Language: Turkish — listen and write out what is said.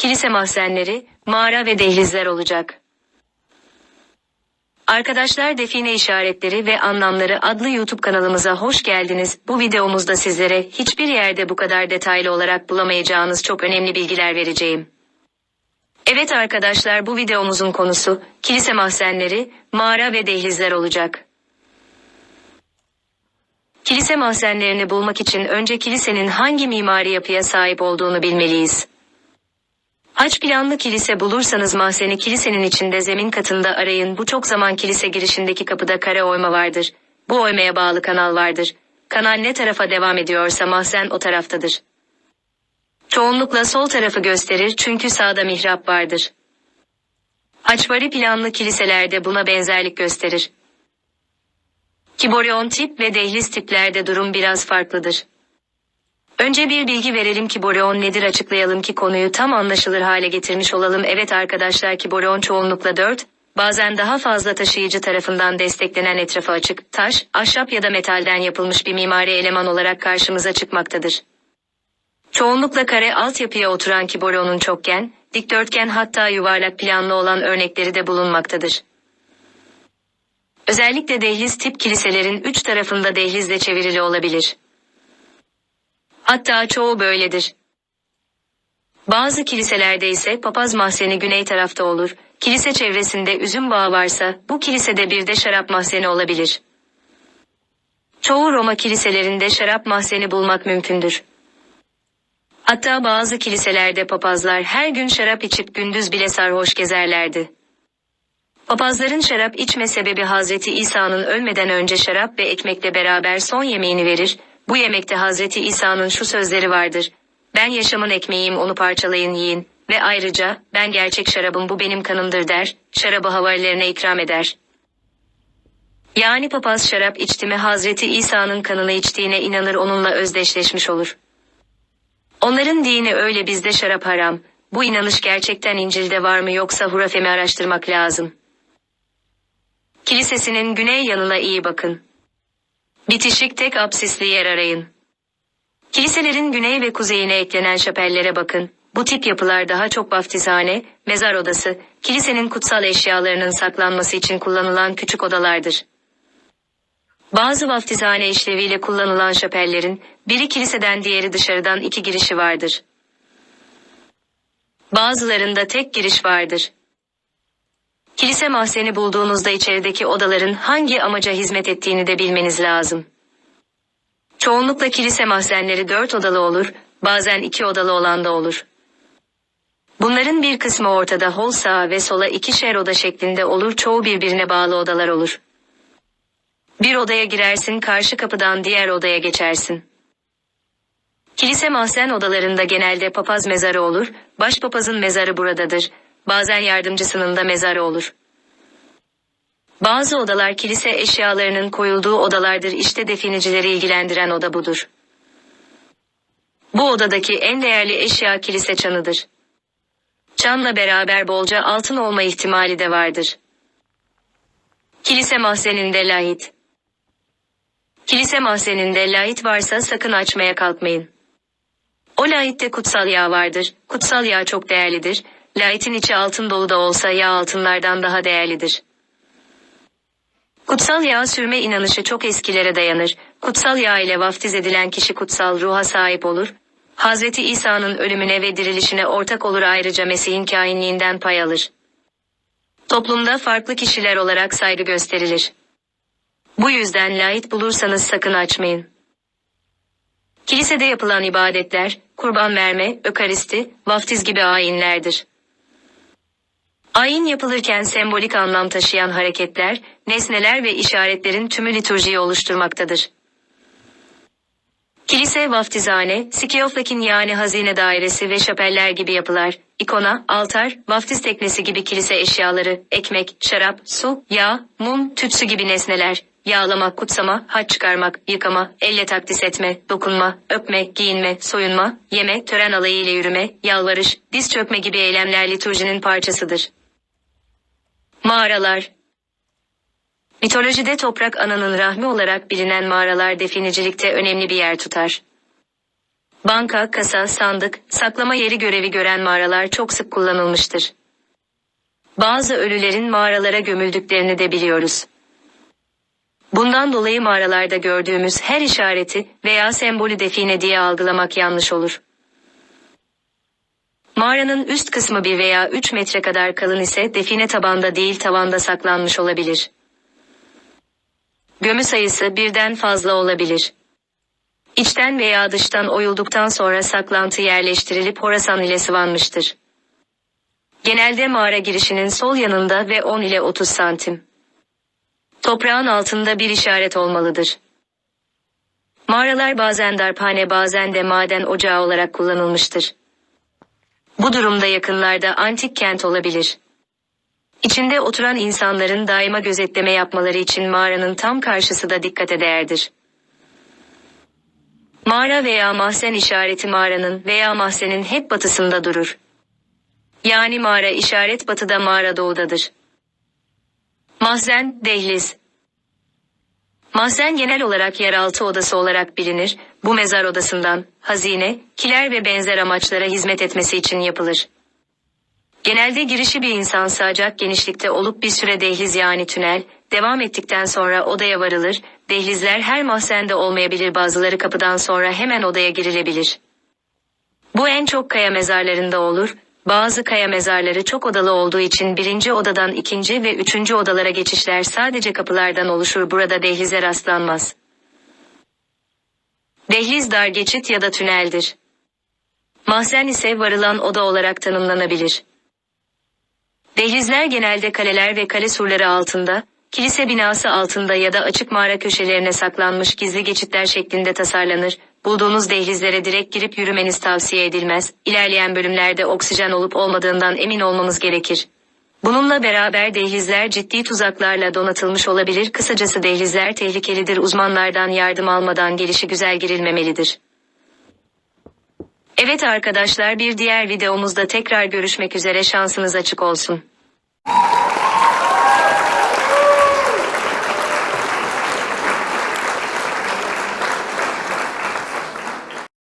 kilise mahzenleri, mağara ve dehlizler olacak. Arkadaşlar Define İşaretleri ve Anlamları adlı YouTube kanalımıza hoş geldiniz. Bu videomuzda sizlere hiçbir yerde bu kadar detaylı olarak bulamayacağınız çok önemli bilgiler vereceğim. Evet arkadaşlar bu videomuzun konusu kilise mahzenleri, mağara ve dehlizler olacak. Kilise mahzenlerini bulmak için önce kilisenin hangi mimari yapıya sahip olduğunu bilmeliyiz. Haç planlı kilise bulursanız mahzeni kilisenin içinde zemin katında arayın. Bu çok zaman kilise girişindeki kapıda kare oyma vardır. Bu oymaya bağlı kanal vardır. Kanal ne tarafa devam ediyorsa mahzen o taraftadır. Çoğunlukla sol tarafı gösterir çünkü sağda mihrap vardır. Haçvari planlı kiliselerde buna benzerlik gösterir. Kiboryon tip ve dehliz tiplerde durum biraz farklıdır. Önce bir bilgi verelim ki boreon nedir açıklayalım ki konuyu tam anlaşılır hale getirmiş olalım. Evet arkadaşlar ki boreon çoğunlukla 4, bazen daha fazla taşıyıcı tarafından desteklenen etrafı açık, taş, ahşap ya da metalden yapılmış bir mimari eleman olarak karşımıza çıkmaktadır. Çoğunlukla kare altyapıya oturan kiboronun çokgen, dikdörtgen hatta yuvarlak planlı olan örnekleri de bulunmaktadır. Özellikle dehliz tip kiliselerin üç tarafında dehlizle çevrili olabilir. Hatta çoğu böyledir. Bazı kiliselerde ise papaz mahzeni güney tarafta olur. Kilise çevresinde üzüm bağı varsa bu kilisede bir de şarap mahzeni olabilir. Çoğu Roma kiliselerinde şarap mahzeni bulmak mümkündür. Hatta bazı kiliselerde papazlar her gün şarap içip gündüz bile sarhoş gezerlerdi. Papazların şarap içme sebebi Hazreti İsa'nın ölmeden önce şarap ve ekmekle beraber son yemeğini verir, bu yemekte Hazreti İsa'nın şu sözleri vardır. Ben yaşamın ekmeğiyim onu parçalayın yiyin ve ayrıca ben gerçek şarabım bu benim kanımdır der, şarabı havarilerine ikram eder. Yani papaz şarap içti mi Hazreti İsa'nın kanını içtiğine inanır onunla özdeşleşmiş olur. Onların dini öyle bizde şarap haram. Bu inanış gerçekten İncil'de var mı yoksa hurafe mi araştırmak lazım. Kilisesinin güney yanına iyi bakın. Bitişik tek apsisli yer arayın. Kiliselerin güney ve kuzeyine eklenen şapellere bakın. Bu tip yapılar daha çok vaftizhane, mezar odası, kilisenin kutsal eşyalarının saklanması için kullanılan küçük odalardır. Bazı vaftizhane işleviyle kullanılan şapellerin biri kiliseden diğeri dışarıdan iki girişi vardır. Bazılarında tek giriş vardır. Kilise mahzeni bulduğunuzda içerideki odaların hangi amaca hizmet ettiğini de bilmeniz lazım. Çoğunlukla kilise mahzenleri dört odalı olur, bazen iki odalı olan da olur. Bunların bir kısmı ortada hol sağa ve sola ikişer oda şeklinde olur çoğu birbirine bağlı odalar olur. Bir odaya girersin karşı kapıdan diğer odaya geçersin. Kilise mahzen odalarında genelde papaz mezarı olur, başpapazın mezarı buradadır, bazen yardımcısının da mezarı olur. Bazı odalar kilise eşyalarının koyulduğu odalardır işte definicileri ilgilendiren oda budur. Bu odadaki en değerli eşya kilise çanıdır. Çanla beraber bolca altın olma ihtimali de vardır. Kilise mahzeninde lahit. Kilise mahzeninde lahit varsa sakın açmaya kalkmayın. O lahitte kutsal yağ vardır. Kutsal yağ çok değerlidir. Lahitin içi altın dolu da olsa yağ altınlardan daha değerlidir. Kutsal yağ sürme inanışı çok eskilere dayanır. Kutsal yağ ile vaftiz edilen kişi kutsal ruha sahip olur. Hazreti İsa'nın ölümüne ve dirilişine ortak olur ayrıca Mesih'in kainliğinden pay alır. Toplumda farklı kişiler olarak saygı gösterilir. Bu yüzden lahit bulursanız sakın açmayın. Kilisede yapılan ibadetler, kurban verme, ökaristi, vaftiz gibi ayinlerdir. Ayin yapılırken sembolik anlam taşıyan hareketler, nesneler ve işaretlerin tümü liturjiyi oluşturmaktadır. Kilise, vaftizhane, sikeoflakin yani hazine dairesi ve şapeller gibi yapılar, ikona, altar, vaftiz teknesi gibi kilise eşyaları, ekmek, şarap, su, yağ, mum, tütsü gibi nesneler, yağlamak, kutsama, haç çıkarmak, yıkama, elle takdis etme, dokunma, öpme, giyinme, soyunma, yeme, tören alayıyla yürüme, yalvarış, diz çökme gibi eylemler liturjinin parçasıdır. Mağaralar Mitolojide toprak ananın rahmi olarak bilinen mağaralar definicilikte önemli bir yer tutar. Banka, kasa, sandık, saklama yeri görevi gören mağaralar çok sık kullanılmıştır. Bazı ölülerin mağaralara gömüldüklerini de biliyoruz. Bundan dolayı mağaralarda gördüğümüz her işareti veya sembolü define diye algılamak yanlış olur. Mağaranın üst kısmı 1 veya 3 metre kadar kalın ise define tabanda değil tavanda saklanmış olabilir. Gömü sayısı birden fazla olabilir. İçten veya dıştan oyulduktan sonra saklantı yerleştirilip Horasan ile sıvanmıştır. Genelde mağara girişinin sol yanında ve 10 ile 30 santim. Toprağın altında bir işaret olmalıdır. Mağaralar bazen darphane bazen de maden ocağı olarak kullanılmıştır. Bu durumda yakınlarda antik kent olabilir. İçinde oturan insanların daima gözetleme yapmaları için mağaranın tam karşısı da dikkate değerdir. Mağara veya mahzen işareti mağaranın veya mahzenin hep batısında durur. Yani mağara işaret batıda mağara doğudadır. Mahzen, dehliz. Mahzen genel olarak yeraltı odası olarak bilinir, bu mezar odasından, hazine, kiler ve benzer amaçlara hizmet etmesi için yapılır. Genelde girişi bir insan sığacak genişlikte olup bir süre dehliz yani tünel, devam ettikten sonra odaya varılır, dehlizler her mahzende olmayabilir bazıları kapıdan sonra hemen odaya girilebilir. Bu en çok kaya mezarlarında olur, bazı kaya mezarları çok odalı olduğu için birinci odadan ikinci ve üçüncü odalara geçişler sadece kapılardan oluşur burada dehlize rastlanmaz. Dehliz dar geçit ya da tüneldir. Mahzen ise varılan oda olarak tanımlanabilir. Dehlizler genelde kaleler ve kale surları altında, kilise binası altında ya da açık mağara köşelerine saklanmış gizli geçitler şeklinde tasarlanır. Bulduğunuz dehlizlere direkt girip yürümeniz tavsiye edilmez. İlerleyen bölümlerde oksijen olup olmadığından emin olmamız gerekir. Bununla beraber dehlizler ciddi tuzaklarla donatılmış olabilir. Kısacası dehlizler tehlikelidir. Uzmanlardan yardım almadan gelişi güzel girilmemelidir. Evet arkadaşlar bir diğer videomuzda tekrar görüşmek üzere şansınız açık olsun.